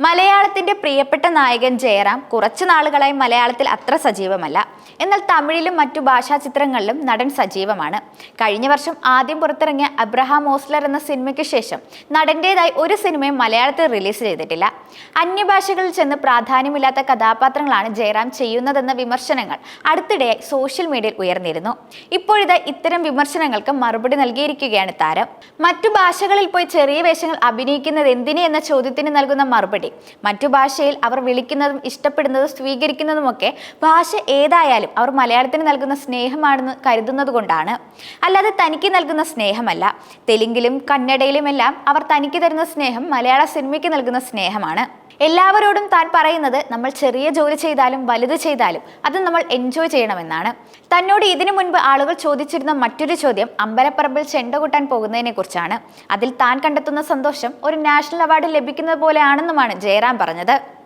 മലയാളത്തിന്റെ പ്രിയപ്പെട്ട നായകൻ ജയറാം കുറച്ചു നാളുകളായി മലയാളത്തിൽ അത്ര സജീവമല്ല. എന്നാൽ തമിഴിലും മറ്റു ഭാഷാ ചിത്രങ്ങളിലും നടൻ സജീവമാണ്. കഴിഞ്ഞ വർഷം ആദ്യം പുറത്തിറങ്ങിയ അബ്രഹാം ഓസ്ലർ എന്ന സിനിമയ്ക്ക് ശേഷം നടന്റെതായി ഒരു സിനിമയും മലയാളത്തിൽ റിലീസ് ചെയ്തിട്ടില്ല. അന്യഭാഷകളിൽ ചെന്ന് പ്രാധാന്യമില്ലാത്ത കഥാപാത്രങ്ങളാണ് ജയറാം ചെയ്യുന്നതെന്ന വിമർശനങ്ങൾ അടുത്തിടെയായി സോഷ്യൽ മീഡിയയിൽ ഉയർന്നിരുന്നു. ഇപ്പോഴിതാ ഇത്തരം വിമർശനങ്ങൾക്ക് മറുപടി നൽകിയിരിക്കുകയാണ് താരം. മറ്റു ഭാഷകളിൽ പോയി ചെറിയ വേഷങ്ങൾ അഭിനയിക്കുന്നത് എന്തിനെ എന്ന ചോദ്യത്തിന് നൽകുന്ന മറുപടി. മറ്റു ഭാഷയിൽ അവർ വിളിക്കുന്നതും ഇഷ്ടപ്പെടുന്നതും സ്വീകരിക്കുന്നതുമൊക്കെ ഭാഷ ഏതായാലും അവർ മലയാളത്തിന് നൽകുന്ന സ്നേഹമാണെന്ന് കരുതുന്നത് കൊണ്ടാണ്. അല്ലാതെ തനിക്ക് നൽകുന്ന സ്നേഹമല്ല. തെലുങ്കിലും കന്നഡയിലുമെല്ലാം അവർ തനിക്ക് തരുന്ന സ്നേഹം മലയാള സിനിമയ്ക്ക് നൽകുന്ന സ്നേഹമാണ്. എല്ലാവരോടും താൻ പറയുന്നത് നമ്മൾ ചെറിയ ജോലി ചെയ്താലും വലുത് ചെയ്താലും അത് നമ്മൾ എൻജോയ് ചെയ്യണമെന്നാണ്. തന്നോട് ഇതിനു മുൻപ് ആളുകൾ ചോദിച്ചിരുന്ന മറ്റൊരു ചോദ്യം അമ്പലപ്പറമ്പിൽ ചെണ്ട കൊട്ടാൻ പോകുന്നതിനെ കുറിച്ചാണ്. അതിൽ താൻ കണ്ടെത്തുന്ന സന്തോഷം ഒരു നാഷണൽ അവാർഡ് ലഭിക്കുന്നത് പോലെയാണെന്നുമാണ് ജയറാം പറഞ്ഞത്.